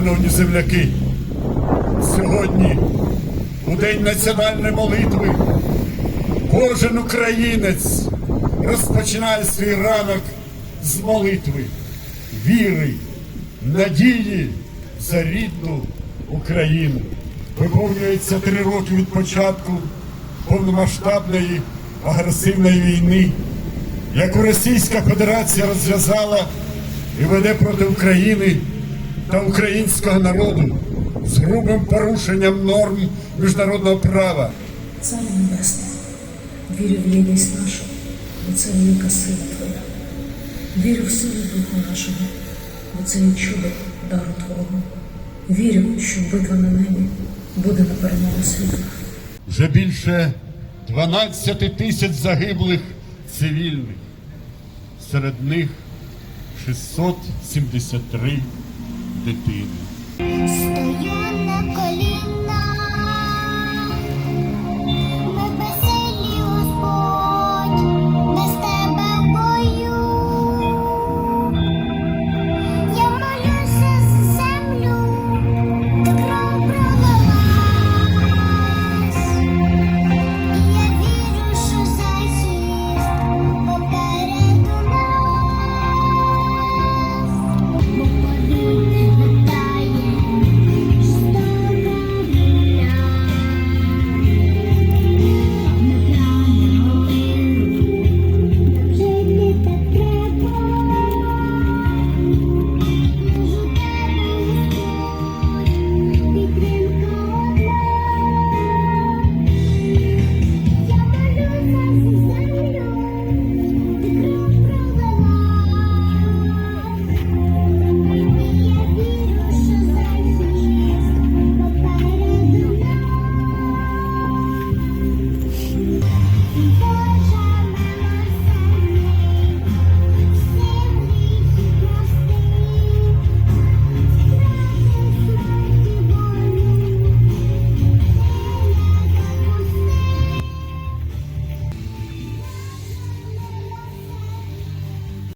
Шановні земляки, сьогодні, у День національної молитви, кожен українець розпочинає свій ранок з молитви, віри, надії за рідну Україну. Виповнюється три роки від початку повномасштабної агресивної війни, яку Російська Федерація розв'язала і веде проти України та українського народу з грубим порушенням норм міжнародного права. Царю Небесний, вірю в єдність нашу, бо це велика сила Твоя. Вірю в силу Духу нашого, бо це є чудо дару Твого. Вірю, що битва на небі буде на перемогу світла. Вже більше 12 тисяч загиблих цивільних. Серед них 673 Dettini. Stoyana.